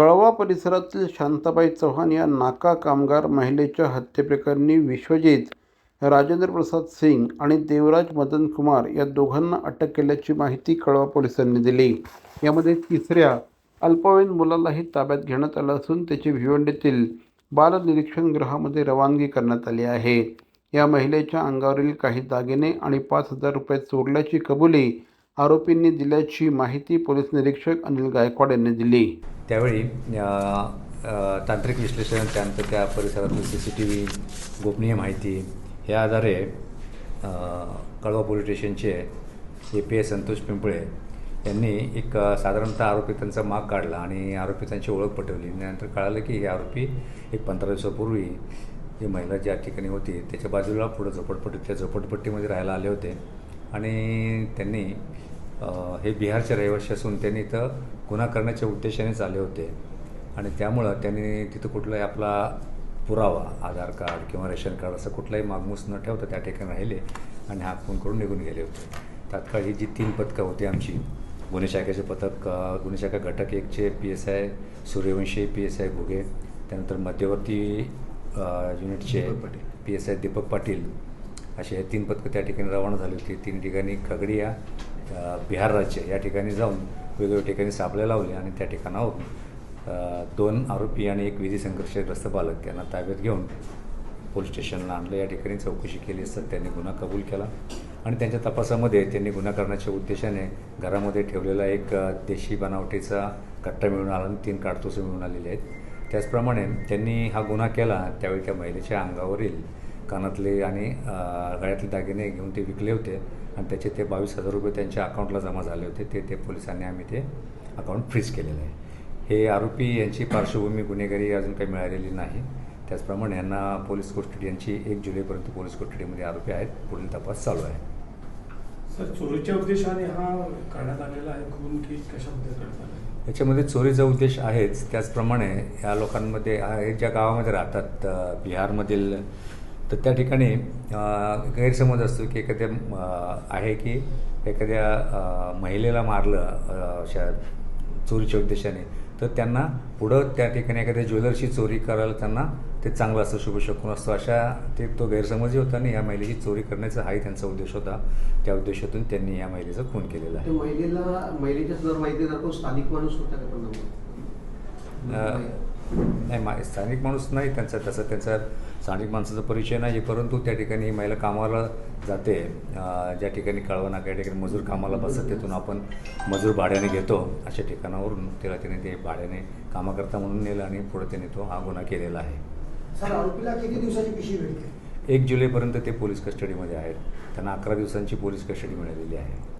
कळवा परिसरातील शांताबाई चव्हाण या नाका कामगार महिलेच्या हत्येप्रकरणी विश्वजित राजेंद्र प्रसाद सिंग आणि देवराज मदन कुमार या दोघांना अटक केल्याची माहिती कळवा पोलिसांनी दिली. यामध्ये तिसऱ्या अल्पवयीन मुलालाही ताब्यात घेण्यात आलं असून त्याची भिवंडीतील बालनिरीक्षण गृहामध्ये रवानगी करण्यात आली आहे. या महिलेच्या अंगावरील काही दागिने आणि पाच हजार रुपये चोरल्याची कबुली आरोपींनी दिल्याची माहिती पोलीस निरीक्षक अनिल गायकवाड यांनी दिली. त्यावेळी तांत्रिक विश्लेषण त्यानंतर त्या परिसरातील सी सी टी व्ही गोपनीय माहिती ह्या आधारे कळवा पोलीस स्टेशनचे A P I Santosh Pimple यांनी एक साधारणतः आरोपी त्यांचा माग काढला आणि आरोपी त्यांची ओळख पटवली. त्यानंतर कळालं की हे आरोपी एक पंधरा दिवसापूर्वी जी महिला ज्या ठिकाणी होती त्याच्या बाजूला पुढं झोपडपट्टी त्या झोपडपट्टीमध्ये राहायला आले होते. आणि त्यांनी हे बिहारचे रहिवासी असून त्यांनी इथं गुन्हा करण्याच्या उद्देशानेच आले होते. आणि त्यामुळं त्यांनी तिथं कुठलाही आपला पुरावा आधार कार्ड किंवा रेशन कार्ड असं कुठलाही मागमूस न ठेवता त्या ठिकाणी राहिले आणि हा फोन करून निघून गेले होते. तात्काळ ही जी तीन पथकं होती आमची गुन्हे शाखेचे पथक गुन्हे शाखा घटक एकचे P S I Suryavanshi P S I Ghuge त्यानंतर मध्यवर्ती युनिटचे P S I Deepak Patil असे हे तीन पथकं त्या ठिकाणी रवाना झाली होती. तीन ठिकाणी खगडिया बिहार राज्य या ठिकाणी जाऊन वेगवेगळ्या ठिकाणी सापळे लावले आणि त्या ठिकाणावरून दोन आरोपी आणि एक विधी संघर्षग्रस्त बालक यांना ताब्यात घेऊन पोलीस स्टेशनला आणलं. या ठिकाणी चौकशी केली असतात त्यांनी गुन्हा कबूल केला आणि त्यांच्या तपासामध्ये त्यांनी गुन्हा करण्याच्या उद्देशाने घरामध्ये ठेवलेला एक देशी बनावटीचा कट्टा मिळून आला आणि तीन काडतुसं मिळून आलेले आहेत. त्याचप्रमाणे त्यांनी हा गुन्हा केला त्यावेळी त्या महिलेच्या अंगावरील कानातले आणि गळ्यातले दागिने घेऊन ते विकले होते आणि त्याचे ते बावीस हजार रुपये त्यांच्या अकाउंटला जमा झाले होते. ते ते पोलिसांनी आम्ही ते अकाउंट फ्रीज केलेलं आहे. हे आरोपी यांची पार्श्वभूमी गुन्हेगारी अजून काही मिळालेली नाही. त्याचप्रमाणे यांना पोलीस कोस्टडी यांची एक जुलैपर्यंत पोलीस कोस्टडीमध्ये आरोपी आहेत. पुढील तपास चालू आहे. सर चोरीच्या उद्देशाने हा करण्यात आलेला आहे. खून की कशामध्ये करण्यात आला आहे? याच्यामध्ये चोरीचा उद्देश आहेच. त्याचप्रमाणे या लोकांमध्ये हे ज्या गावामध्ये राहतात बिहारमधील तर त्या ठिकाणी गैरसमज असतो की एखाद्या आहे की एखाद्या महिलेला मारलं अशा चोरीच्या उद्देशाने तर त्यांना पुढं त्या ठिकाणी एखाद्या ज्वेलर्सची चोरी करायला त्यांना ते चांगलं असं शुभ शकून असतो. अशा ते तो गैरसमजही होता आणि या महिलेची चोरी करण्याचा हाही त्यांचा उद्देश होता. त्या उद्देशातून त्यांनी या महिलेचा खून केलेला आहे. महिलेला महिलेच्या स्थानिक माणूस होता का नाही मा स्थानिक माणूस नाही त्यांचा तसं त्यांचा स्थानिक माणसाचा परिचय नाही परंतु त्या ठिकाणी ही महिला कामाला जाते. ज्या ठिकाणी कळवा नाका या ठिकाणी मजूर कामाला बसत तिथून आपण मजूर भाड्याने घेतो. अशा ठिकाणावरून तिला तिने ते भाड्याने कामाकरता म्हणून नेलं आणि पुढे त्याने तो हा गुन्हा केलेला आहे. एक जुलैपर्यंत ते पोलीस कस्टडीमध्ये आहेत. त्यांना अकरा दिवसांची पोलीस कस्टडी मिळालेली आहे.